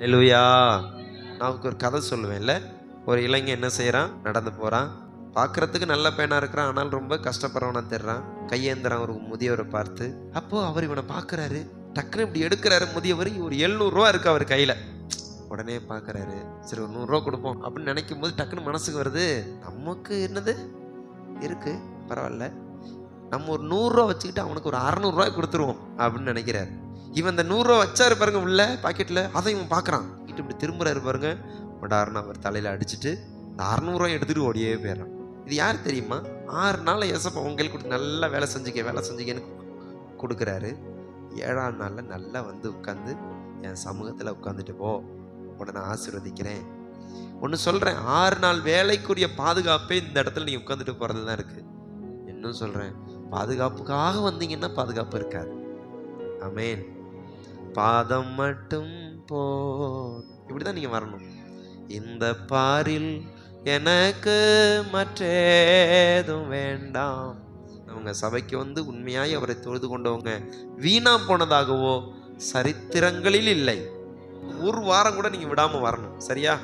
லெலுயா நான் ஒரு கதை சொல்லுவேன்ல. ஒரு இளைஞன் என்ன செய்கிறான் நடந்து போகிறான் பார்க்குறதுக்கு நல்ல பையனாக இருக்கிறான். ஆனால் ரொம்ப கஷ்டப்படுறவனா தெரிறான் கையேந்திரான் ஒரு முதியவரை பார்த்து. அப்போது அவர் இவனை பார்க்குறாரு. டக்குன்னு இப்படி எடுக்கிறாரு முதியவர். ஒரு எழுநூறுரூவா இருக்குது அவர் கையில். உடனே பார்க்குறாரு. சரி ஒரு நூறுரூவா கொடுப்போம் அப்படின்னு நினைக்கும் போது டக்குன்னு மனசுக்கு வருது. நமக்கு என்னது? இருக்குது பரவாயில்ல. நம்ம ஒரு நூறுரூவா வச்சுக்கிட்டு அவனுக்கு ஒரு அறநூறுரூவா கொடுத்துருவோம் அப்படின்னு நினைக்கிறாரு. இவன் இந்த நூறுரூவா வச்சாரு பாருங்க உள்ள பாக்கெட்டில் அதை இவன் பார்க்குறான் இட்டு இப்படி திரும்புறாரு பாருங்க. உடாருன்னு அவர் தலையில் அடிச்சுட்டு இந்த அறநூறுவா எடுத்துகிட்டு ஓடியே போயிடறான். இது யார் தெரியுமா? ஆறு நாள் ஏசப்பா உங்களுக்கு கொடுத்து நல்லா வேலை செஞ்சுக்க வேலை செஞ்சுக்கன்னு கொடுக்குறாரு. ஏழாம் நாளில் நல்லா வந்து உட்காந்து என் சமூகத்தில் உட்காந்துட்டு போ. உடனே ஆசிர்வதிக்கிறேன் ஆசீர்வதிக்கிறேன். ஒன்று சொல்கிறேன் ஆறு நாள் வேலைக்குரிய பாதுகாப்பே இந்த இடத்துல நீ உட்காந்துட்டு போகிறது தான் இருக்குது இன்னும் சொல்கிறேன் பாதுகாப்புக்காக வந்தீங்கன்னா பாதுகாப்பு இருக்காது. அமேன் பாதம் மட்டும் போ இப்படி தான் நீங்கள் வரணும். இந்த பாரில் எனக்கு மற்றேதும் வேண்டாம். அவங்க சபைக்கு வந்து உண்மையாய் அவரை தொழுது கொண்டவங்க வீணா போனதாகவோ சரித்திரங்களில் இல்லை. ஒரு வாரம் கூட நீங்கள் விடாமல் வரணும். சரியா?